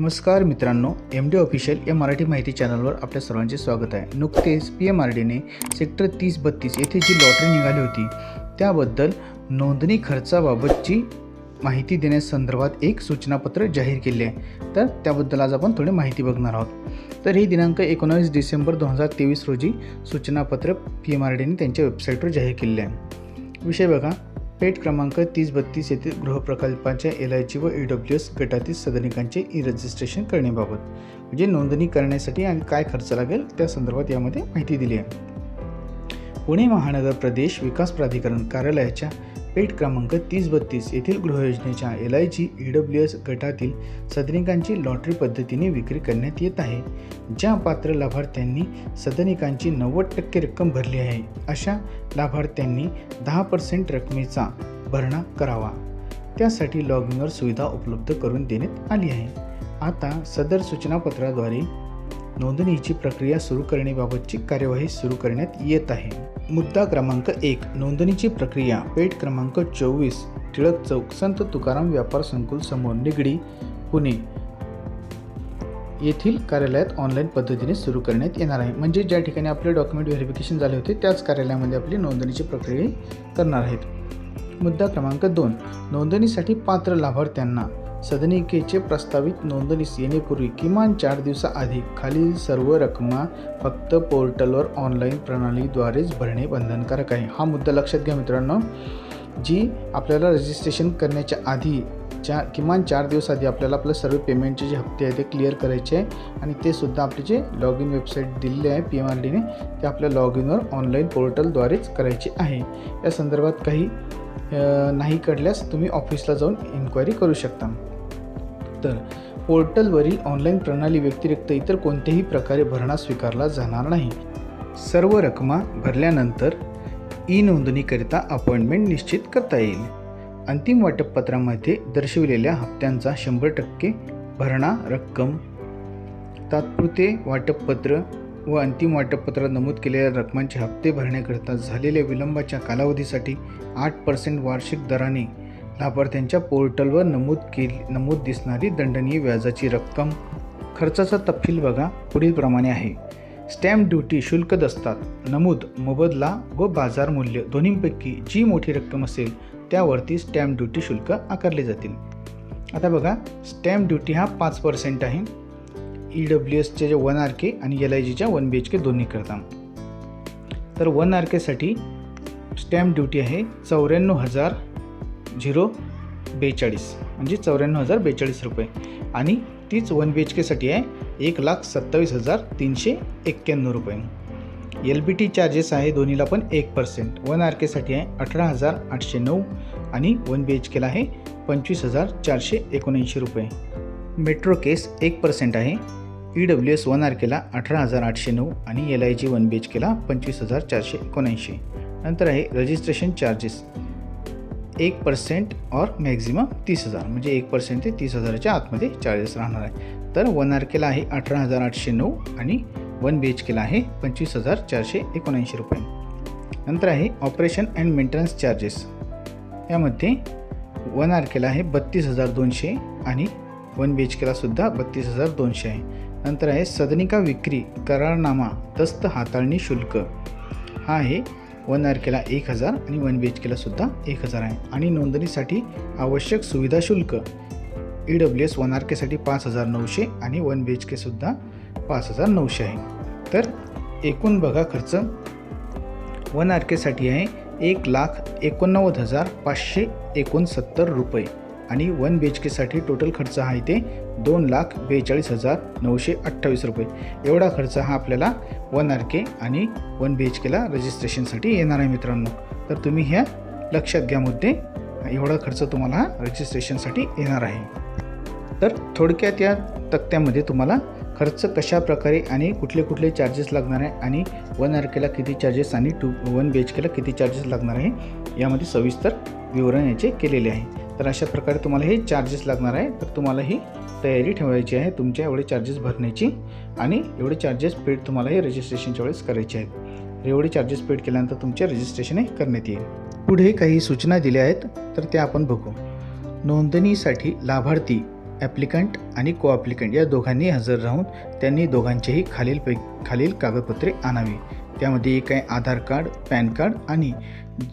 नमस्कार मित्रांनो M D official या मराठी माहिती चॅनलवर आपल्या सर्वांचे स्वागत आहे. नुकतेच पी एम आर डीने सेक्टर तीस बत्तीस येथे जी लॉटरी निघाली होती त्याबद्दल नोंदणी खर्चाबाबतची माहिती देण्यासंदर्भात एक सूचनापत्र जाहीर केले आहे. तर त्याबद्दल आज आपण थोडी माहिती बघणार आहोत. तर ही दिनांक एकोणावीस डिसेंबर दोन हजार तेवीस रोजी सूचनापत्र पी एम आर डीने त्यांच्या वेबसाईटवर जाहीर केले आहे. विषय बघा. पेट क्रमांक तीस बत्तीस येथील गृहप्रकल्पाच्या एल आय जी व ई डब्ल्यू एस गटातील सदनिकांचे ई रजिस्ट्रेशन करण्याबाबत म्हणजे नोंदणी करण्यासाठी आणि काय खर्च लागेल त्या संदर्भात यामध्ये माहिती दिली आहे. पुणे महानगर प्रदेश विकास प्राधिकरण कार्यालयाच्या पेठ क्रमांक तीस बत्तीस येथील गृहयोजनेच्या L I G E W S गटातील सदनिकांची लॉटरी पद्धतीने विक्री करण्यात येत आहे. ज्या पात्र लाभार्थ्यांनी सदनिकांची नव्वद टक्के रक्कम भरली आहे अशा लाभार्थ्यांनी दहा पर्सेंट रकमेचा भरणा करावा. त्यासाठी लॉग इनवर सुविधा उपलब्ध करून देण्यात आली आहे. आता सदर सूचनापत्राद्वारे नोंदणीची प्रक्रिया सुरू करण्याबाबतची कार्यवाही सुरू करण्यात येत आहे. मुद्दा क्रमांक एक नोंदणीची प्रक्रिया. पेठ क्रमांक चोवीस टिळक चौक संत तुकाराम व्यापार संकुल समोर निगडी पुणे. येथील कार्यालयात ऑनलाईन पद्धतीने सुरू करण्यात येणार आहे. म्हणजे ज्या ठिकाणी आपले डॉक्युमेंट व्हेरिफिकेशन झाले होते त्याच कार्यालयामध्ये आपली नोंदणीची प्रक्रिया करणार आहेत. मुद्दा क्रमांक दोन नोंदणीसाठी पात्र लाभार्थ्यांना सदनिकेचे प्रस्तावित नोंदणीस येण्यापूर्वी किमान चार दिवसाआधी खालील सर्व रकमा फक्त पोर्टलवर ऑनलाईन प्रणालीद्वारेच भरणे बंधनकारक आहे. हा मुद्दा लक्षात घ्या मित्रांनो. जी आपल्याला रजिस्ट्रेशन करण्याच्या आधी चा किमान चार दिवस आधी आपल्याला आपलं सर्व पेमेंटचे जे हप्ते आहे ते क्लिअर करायचे आहे आणि ते सुद्धा आपले जे लॉग इन वेबसाईट दिलेली आहे पी एम आर डीने ते आपल्या लॉग इनवर ऑनलाईन पोर्टलद्वारेच करायचे आहे. या संदर्भात काही नाही कळल्यास तुम्ही ऑफिसला जाऊन इन्क्वायरी करू शकता. तर पोर्टलवरील ऑनलाईन प्रणाली व्यतिरिक्त इतर कोणत्याही प्रकारे भरणा स्वीकारला जाणार नाही. सर्व रकमा भरल्यानंतर ई नोंदणीकरिता अपॉइंटमेंट निश्चित करता येईल. अंतिम वाटपपत्रामध्ये दर्शविलेल्या हप्त्यांचा शंभर टक्के भरणा रक्कम तात्पुरते वाटपपत्र व अंतिम वाटपपत्रात नमूद केलेल्या रकमांचे हप्ते भरण्याकरिता झालेल्या विलंबाच्या कालावधीसाठी आठ पर्सेंट वार्षिक दराने लाभार्थ्यांच्या पोर्टलवर नमूद केली नमूद दिसणारी दंडनीय व्याजाची रक्कम खर्चाचा तपशील बघा पुढीलप्रमाणे आहे. स्टॅम्प ड्युटी शुल्क दस्तात नमूद मोबदला व बाजार मूल्य दोन्हींपैकी जी मोठी रक्कम असेल त्यावरती स्टॅम्प ड्युटी शुल्क आकारले जातील. आता बघा स्टॅम्प ड्युटी हा पाच पर्सेंट आहे. ई डब्ल्यू एसचे जे वन आर के आणि एल आय जीच्या वन बी एच के दोन्ही करता तर वन आर केसाठी स्टॅम्प ड्युटी आहे चौऱ्याण्णव हजार झिरो बेचाळीस म्हणजे चौऱ्याण्णव हजार बेचाळीस रुपये. आणि तीच वन बी एच केसाठी आहे एक लाख सत्तावीस हजार तीनशे एक्क्याण्णव रुपये. एल बी टी चार्जेस आहे दोन्हीला पण एक पर्सेंट वन आर केसाठी आहे अठरा हजार आठशे नऊ आणि वन बी एच केला आहे पंचवीस हजार चारशे एकोणऐंशी रुपये. मेट्रो केस एक पर्सेंट आहे. E W S one R केला अठरा हजार आठशे नऊ आणि L I G one B H केला पंचवीस हजार चारशे एकोणऐंशी. नंतर आहे रजिस्ट्रेशन चार्जेस एक पर्सेंट और मॅक्झिमम तीस हजार. म्हणजे एक पर्सेंट ते तीस हजाराच्या आतमध्ये चार्जेस राहणार आहे. तर वन आर केला आहे अठरा हजार आठशे नऊ आणि वन बी एच केला आहे पंचवीस हजार चारशे एकोणऐंशी रुपये. नंतर आहे ऑपरेशन अँड मेंटेनन्स चार्जेस यामध्ये वन आर केला आहे बत्तीस हजार दोनशे आणि वन बी एच केलासुद्धा बत्तीस हजार दोनशे आहे. नंतर आहे सदनिका विक्री करारनामा दस्त हाताळणी शुल्क. हा आहे वन आर केला एक हजार आणि वन बी एच केला सुद्धा एक हजार आहे. आणि नोंदणीसाठी आवश्यक सुविधा शुल्क. E W S one R केसाठी पाच हजार नऊशे आणि वन बी एच केसुद्धा पाच हजार नऊशे आहे. तर एकूण बघा खर्च. वन आर केसाठी आहे एक लाख एकोणनव्वद हजार पाचशे एकोणसत्तर रुपये. आणि वन बी एच केसाठी टोटल खर्च आहे ते दोन लाख बेचाळीस हजार नऊशे अठ्ठावीस रुपये. एवढा खर्च हा आपल्याला वन आर के आणि वन बी एच केला रजिस्ट्रेशनसाठी येणार आहे मित्रांनो. तर तुम्ही ह्या लक्षात घ्या मुद्दे. एवढा खर्च तुम्हाला हा रजिस्ट्रेशनसाठी येणार आहे. तर थोडक्यात या तक्त्यामध्ये तुम्हाला खर्च कशा प्रकारे आणि कुठले कुठले चार्जेस लागणार आहे आणि वन आर केला किती चार्जेस आणि टू वन बी एच केला किती चार्जेस लागणार आहे यामध्ये सविस्तर विवरण याचे केलेले आहे. तर अशा प्रकारे तुम्हाला हे चार्जेस लागणार आहे. तर तुम्हाला ही तयारी ठेवायची आहे. तुमच्या एवढे चार्जेस भरण्याची आणि एवढे चार्जेस पेड तुम्हाला हे रजिस्ट्रेशनच्या वेळेस करायचे आहेत. एवढे चार्जेस पेड केल्यानंतर तुमचे रजिस्ट्रेशन हे करण्यात येईल. पुढे काही सूचना दिल्या आहेत तर त्या आपण बघू. नोंदणीसाठी लाभार्थी ॲप्लिकंट आणि को ॲप्लिकंट या दोघांनी हजर राहून त्यांनी दोघांचेही खालील पै खालील कागदपत्रे आणावी. त्यामध्ये एक आहे आधार कार्ड पॅन कार्ड आणि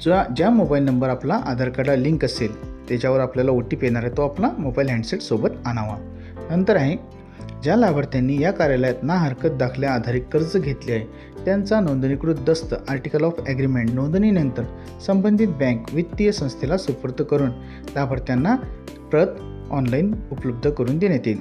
ज्या ज्या मोबाईल नंबर आपला आधार कार्डला लिंक असेल त्याच्यावर आपल्याला ओ टी पी येणार आहे तो आपला मोबाईल हँडसेटसोबत आणावा. नंतर आहे ज्या लाभार्थ्यांनी या कार्यालयात ना हरकत दाखल्या आधारित कर्ज घेतले आहे त्यांचा नोंदणीकृत दस्त आर्टिकल ऑफ ॲग्रीमेंट नोंदणीनंतर संबंधित बँक वित्तीय संस्थेला सुपूर्द करून लाभार्थ्यांना प्रत ऑनलाईन उपलब्ध करून देण्यात येईल.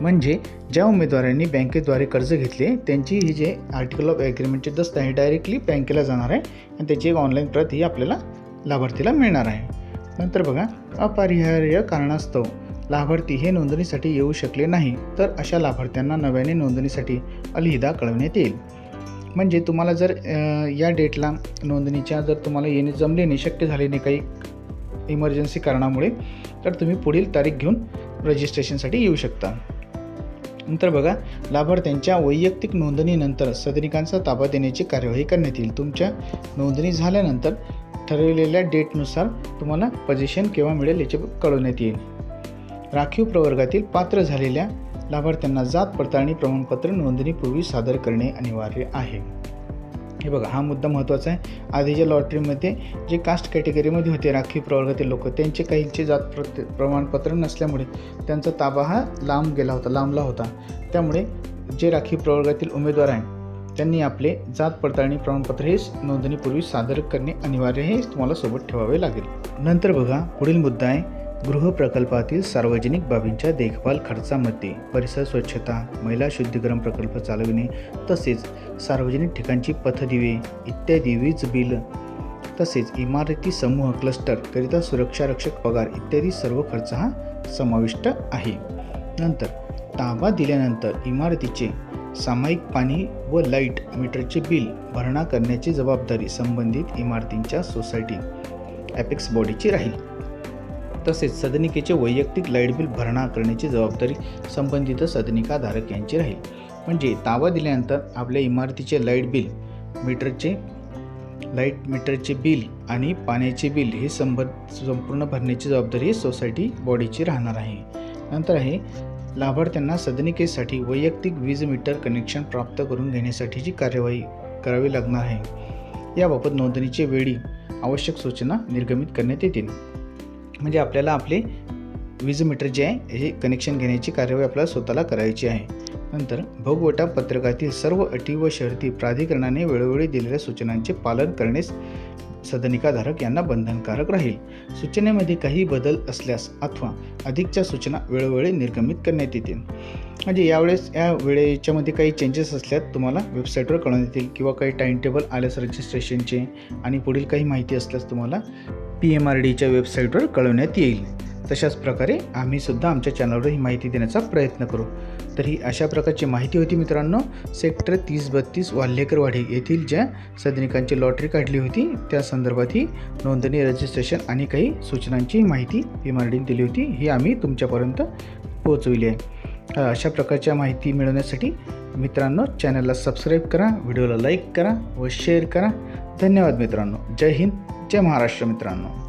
म्हणजे ज्या उमेदवारांनी बँकेद्वारे कर्ज घेतले त्यांची ही जे आर्टिकल ऑफ ॲग्रीमेंटचे दस्त आहे डायरेक्टली बँकेला जाणार आहे आणि त्याची एक ऑनलाईन प्रत ही आपल्याला लाभार्थीला मिळणार आहे. नंतर बघा अपरिहार्य कारणास्तव लाभार्थी हे नोंदणीसाठी येऊ शकले नाही तर अशा लाभार्थ्यांना नव्याने नोंदणीसाठी अलहिदा कळवण्यात येईल. म्हणजे तुम्हाला जर या डेटला नोंदणीच्या जर तुम्हाला येणे जमले नाही शक्य झाले नाही काही इमर्जन्सी कारणामुळे तर तुम्ही पुढील तारीख घेऊन रजिस्ट्रेशनसाठी येऊ शकता. नंतर बघा लाभार्थ्यांच्या वैयक्तिक नोंदणीनंतर सदनिकांचा ताबा देण्याची कार्यवाही करण्यात येईल. तुमच्या नोंदणी झाल्यानंतर ठरवलेल्या डेटनुसार तुम्हाला पोझिशन केव्हा मिळेल याचे कळवण्यात येईल. राखीव प्रवर्गातील पात्र झालेल्या लाभार्थ्यांना जात पडताळणी प्रमाणपत्र नोंदणीपूर्वी सादर करणे अनिवार्य आहे. हे बघा हा मुद्दा महत्त्वाचा आहे. आधीच्या लॉटरीमध्ये जे कास्ट कॅटेगरीमध्ये होते राखीव प्रवर्गातील लोक त्यांचे काहींचे जात प्रत प्रमाणपत्र नसल्यामुळे त्यांचा ताबा हा लांब गेला होता लांबला होता. त्यामुळे जे राखीव प्रवर्गातील उमेदवार आहेत त्यांनी आपले जात पडताळणी प्रमाणपत्र हे नोंदणीपूर्वी सादर करणे अनिवार्य हे तुम्हाला सोबत ठेवावे लागेल. नंतर बघा पुढील मुद्दा आहे. गृहप्रकल्पातील सार्वजनिक बाबींच्या देखभाल खर्चामध्ये परिसर स्वच्छता महिला शुद्धीकरण प्रकल्प चालविणे तसेच सार्वजनिक ठिकाणची पथदिवे इत्यादी वीज बिल तसेच इमारती समूह क्लस्टर करिता सुरक्षा रक्षक पगार इत्यादी सर्व खर्च हा समाविष्ट आहे. नंतर ताबा दिल्यानंतर इमारतीचे सामायिक पाणी व लाइट मीटरचे बिल भरणा करण्याची जबाबदारी संबंधित इमारतींच्या सोसायटी ॲपेक्स बॉडीची राहील. तसेच सदनिकेचे वैयक्तिक लाइट बिल भरणा करण्याची जबाबदारी संबंधित सदनिकाधारक यांची राहील. म्हणजे ताबा दिल्यानंतर आपल्या इमारतीचे लाइट बिल मीटरचे लाइट मीटरचे बिल आणि पाण्याचे बिल हे संब संपूर्ण भरण्याची जबाबदारी सोसायटी बॉडीची राहणार आहे. नंतर आहे लाभार्थ्यांना सदनिकेसाठी वैयक्तिक वीज मीटर कनेक्शन प्राप्त करून घेण्यासाठीची कार्यवाही करावी लागणार आहे. याबाबत नोंदणीचे वेळी आवश्यक सूचना निर्गमित करण्यात येतील. म्हणजे आपल्याला आपले वीज मीटर जे आहे हे कनेक्शन घेण्याची कार्यवाही आपल्याला स्वतःला करायची आहे. नंतर भोगवटा पत्रकातील सर्व अटी व शर्ती प्राधिकरणाने वेळोवेळी दिलेल्या सूचनांचे पालन करणे सदनिकाधारक यांना बंधनकारक राहील. सूचनेमध्ये काही बदल असल्यास अथवा अधिकच्या सूचना वेळोवेळी निर्गमित करण्यात येतील. म्हणजे यावेळेस या वेळेच्यामध्ये काही चेंजेस असल्यास तुम्हाला वेबसाईटवर कळवण्यात येतील किंवा काही टाईम टेबल आल्यास रजिस्ट्रेशनचे आणि पुढील काही माहिती असल्यास तुम्हाला पी एम आर डीच्या वेबसाईटवर कळवण्यात येईल. तशाच प्रकारे आम्ही सुद्धा आमच्या चॅनलवर ही माहिती देण्याचा प्रयत्न करू. तर ही अशा प्रकारची माहिती होती मित्रांनो. सेक्टर तीस बत्तीस वाल्हेकरवाडी येथील ज्या सदनिकांची लॉटरी काढली होती त्या संदर्भात ही नोंदणी रजिस्ट्रेशन आणि काही सूचनांची माहिती पी दिली होती. ही आम्ही तुमच्यापर्यंत पोहोचविली आहे. अशा प्रकारच्या माहिती मिळवण्यासाठी मित्रांनो चॅनलला सबस्क्राईब करा व्हिडिओला लाईक करा व शेअर करा. धन्यवाद मित्रांनो. जय हिंद जय महाराष्ट्र मित्रांनो.